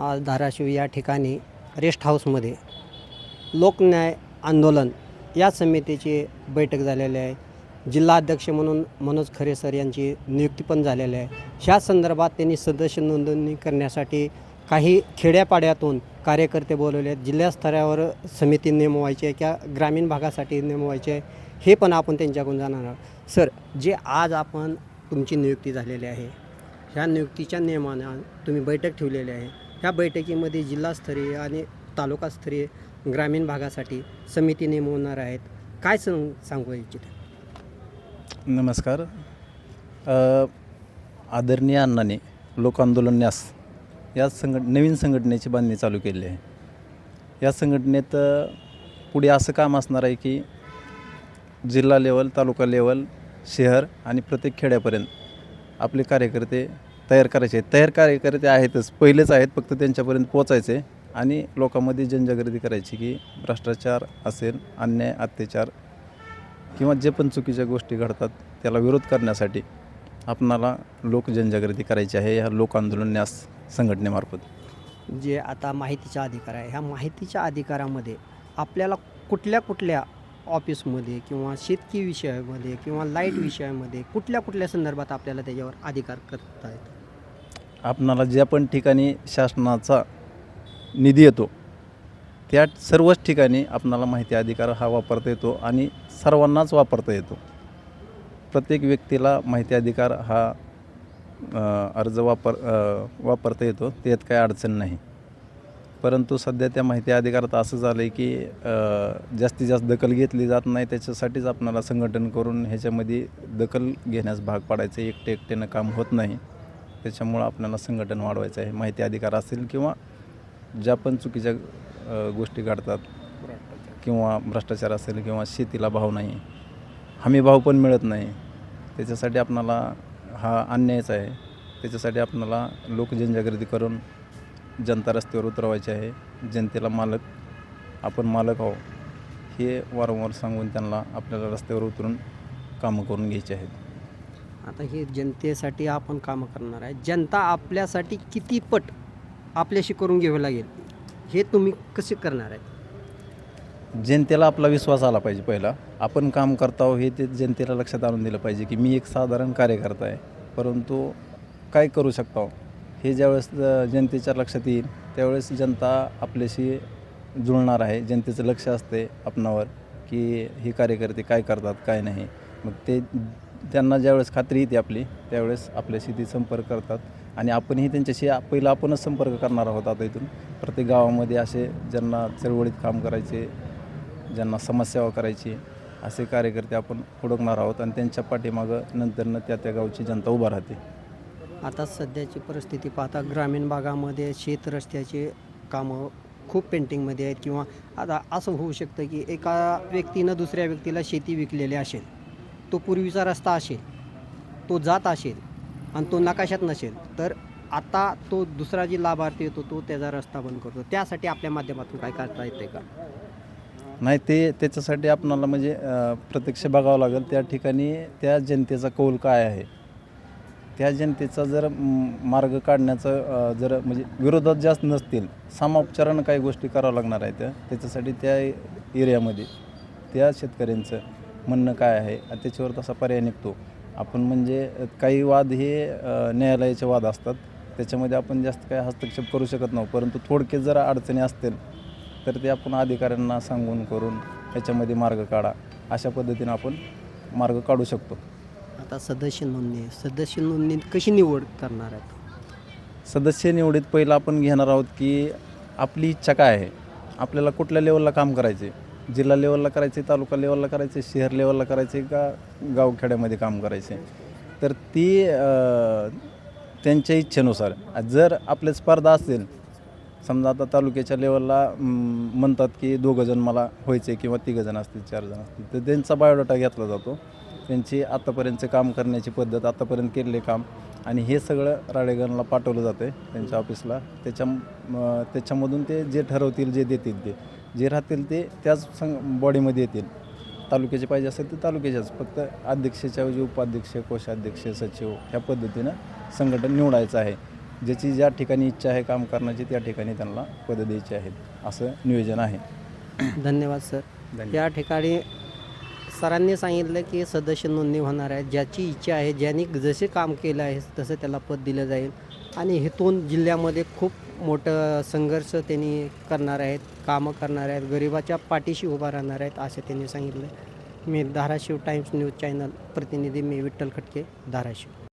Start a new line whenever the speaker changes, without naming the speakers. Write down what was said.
आज धाराशिव या ठिकाणी रेस्ट हाऊसमध्ये लोकन्याय आंदोलन या समितीची बैठक झालेली आहे. जिल्हाध्यक्ष म्हणून मनोज खरे सर यांची नियुक्ती पण झालेली आहे. ह्या संदर्भात त्यांनी सदस्य नोंदणी करण्यासाठी काही खेड्यापाड्यातून कार्यकर्ते बोलवले आहेत. जिल्हा स्तरावर समिती नेमवायची आहे किंवा ग्रामीण भागासाठी नेमवायची आहे हे पण आपण त्यांच्याकडून जाणार आहोत. सर जे आज आपण तुमची नियुक्ती झालेली आहे ह्या नियुक्तीच्या नियमानं तुम्ही बैठक ठेवलेली आहे. ह्या बैठकीमध्ये जिल्हास्तरीय आणि तालुकास्तरीय ग्रामीण भागासाठी समिती नेमवणार आहेत. काय सं सांगू इच्छित?
नमस्कार. आदरणीय अण्णाने लोक आंदोलन न्यास या संघट नवीन संघटनेची बांधणी चालू केली आहे. या संघटनेत पुढे असं काम असणार आहे की जिल्हा लेवल तालुका लेवल शहर आणि प्रत्येक खेड्यापर्यंत आपले कार्यकर्ते तयार करायचे. आहेत तयार कार्यकर्ते आहेतच. पहिलेच आहेत फक्त त्यांच्यापर्यंत पोचायचे आणि लोकांमध्ये जनजागृती करायची की भ्रष्टाचार असेल अन्याय अत्याचार किंवा जे पण चुकीच्या गोष्टी घडतात त्याला विरोध करण्यासाठी आपणाला लोक जनजागृती करायची आहे ह्या लोक आंदोलन न्यास संघटनेमार्फत.
जे आता माहितीचा अधिकार आहे ह्या माहितीच्या अधिकारामध्ये आपल्याला कुठल्या कुठल्या ऑफिसमध्ये किंवा शेतकी विषयामध्ये किंवा लाइट विषयामध्ये कुठल्या कुठल्या संदर्भात आपल्याला त्याच्यावर अधिकार करता येतो?
आपणाला ज्या पण ठिकाणी शासनाचा निधी येतो त्या सर्वच ठिकाणी आपणाला माहिती अधिकार हा वापरता येतो आणि सर्वांनाच वापरता येतो. प्रत्येक व्यक्तीला माहिती अधिकार हा अर्ज वापर वापरता येतो त्यात काही अडचण नाही. परंतु सध्या त्या माहिती अधिकारात असं झालं आहे की जास्तीत जास्त दखल घेतली जात नाही त्याच्यासाठीच आपणाला संघटन करून ह्याच्यामध्ये दखल घेण्यास भाग पाडायचं एकटे एकट्यानं काम होत नाही. त्याच्यामुळं आपल्याला संघटन वाढवायचं आहे. माहिती अधिकार असेल किंवा ज्या पण चुकीच्या गोष्टी घडतात किंवा भ्रष्टाचार असेल किंवा शेतीला भाव नाही हमी भाव पण मिळत नाही त्याच्यासाठी आपणाला हा अन्यायच आहे. त्याच्यासाठी आपणाला लोक जनजागृती करून जनता रस्त्यावर उतरवायची आहे. जनतेला मालक आपण मालक आहो हे वारंवार सांगून त्यांना आपल्याला रस्त्यावर उतरून कामं करून घ्यायची आहेत.
आता हे जनतेसाठी आपण कामं करणार आहे. जनता आपल्यासाठी किती पट आपल्याशी करून घ्यावं लागेल हे तुम्ही कसे करणार आहे
जनतेला आपला विश्वास आला पाहिजे पहिला. आपण काम करतो हे ते जनतेला लक्षात आणून दिलं पाहिजे की मी एक साधारण कार्यकर्ता आहे. परंतु काय करू शकतो? हे ज्यावेळेस जनतेच्या लक्षात येईल त्यावेळेस जनता आपल्याशी जुळणार आहे. जनतेचं लक्ष असते आपणावर की हे कार्यकर्ते काय करतात काय नाही. मग ते त्यांना ज्यावेळेस खात्री येते आपली त्यावेळेस आपल्याशी ते संपर्क करतात. आणि आपणही त्यांच्याशी पहिला आपणच संपर्क करणार आहोत आता इथून. प्रत्येक गावामध्ये असे ज्यांना चळवळीत काम करायचे ज्यांना समाजसेवा करायची असे कार्यकर्ते आपण हुडकणार आहोत आणि त्यांच्या पाठीमागं नंतरनं त्या त्या गावची जनता उभा राहते.
आता सध्याची परिस्थिती पाहता ग्रामीण भागामध्ये शेत रस्त्याचे कामं खूप पेंटिंगमध्ये आहेत किंवा आता असं होऊ शकतं की एका व्यक्तीनं दुसऱ्या व्यक्तीला शेती विकलेली असेल. तो पूर्वीचा रस्ता असेल तो जात असेल आणि तो नकाशात नसेल तर आता तो दुसरा जी लाभार्थी येतो तो त्याचा रस्ता बंद करतो. त्यासाठी आपल्या माध्यमातून काय करता येते का?
नाही ते त्याच्यासाठी आपणाला म्हणजे प्रत्यक्ष बघावं लागेल त्या ठिकाणी त्या जनतेचा कौल काय आहे? त्या जनतेचा जर म, मार्ग काढण्याचं अ, जर म्हणजे विरोधात जास्त नसतील समापचारानं काही गोष्टी करावं लागणार आहेत त्या त्याच्यासाठी त्या एरियामध्ये त्या शेतकऱ्यांचं. म्हणणं काय आहे? त्याच्यावर तसा पर्याय निघतो. आपण म्हणजे काही वाद हे न्यायालयाचे वाद असतात. त्याच्यामध्ये आपण जास्त काही हस्तक्षेप करू शकत नाही. परंतु थोडके जर अडचणी असतील तर ते आपण अधिकाऱ्यांना सांगून करून त्याच्यामध्ये मार्ग काढा. अशा पद्धतीनं आपण मार्ग काढू शकतो.
आता सदस्य नोंदणी सदस्य नोंदणी कशी निवड करणार आहेत?
सदस्य निवडीत पहिलं आपण घेणार आहोत की आपली इच्छा काय आहे? आपल्याला कुठल्या लेवलला काम करायचे जिल्हा लेवलला करायचे तालुका लेवलला करायचे शहर लेवलला करायचे का गावखेड्यामध्ये काम करायचे? तर ती त्यांच्या इच्छेनुसार. जर आपले स्पर्धा असेल समजा आता तालुक्याच्या लेवलला म्हणतात की दोघंजण मला व्हायचे किंवा तिघंजण असतील चारजण असतील तर त्यांचा बायोडाटा घेतला जातो. त्यांची आत्तापर्यंतचे काम करण्याची पद्धत आत्तापर्यंत केलेले काम आणि हे सगळं राळेगणला पाठवलं जातं आहे त्यांच्या ऑफिसला त्याच्या त्याच्यामधून ते जे ठरवतील जे देतील ते. जे राहतील ते त्याच संग बॉडीमध्ये येतील. तालुक्याचे पाहिजे असेल तर तालुक्याच्याच फक्त अध्यक्षाच्या ऐवजी उपाध्यक्ष कोषाध्यक्ष सचिव ह्या पद्धतीनं संघटन निवडायचं आहे. ज्याची ज्या ठिकाणी इच्छा आहे काम करण्याची त्या ठिकाणी त्यांना पदं द्यायची आहेत असं नियोजन आहे.
धन्यवाद सर. या ठिकाणी सरांनी सांगितलं की सदस्य नोंदणी होणार आहे. ज्याची इच्छा आहे ज्यांनी जसे काम केलं आहे तसं त्याला पद दिलं जाईल. आणि हेतून जिल्ह्यामध्ये खूप मोठं संघर्ष त्यांनी करणार आहेत कामं करणार आहेत गरिबाच्या पाठीशी उभा राहणार आहेत असं त्यांनी सांगितलं. मी धाराशिव टाइम्स न्यूज चॅनल प्रतिनिधी मी विठ्ठल खटके धाराशिव.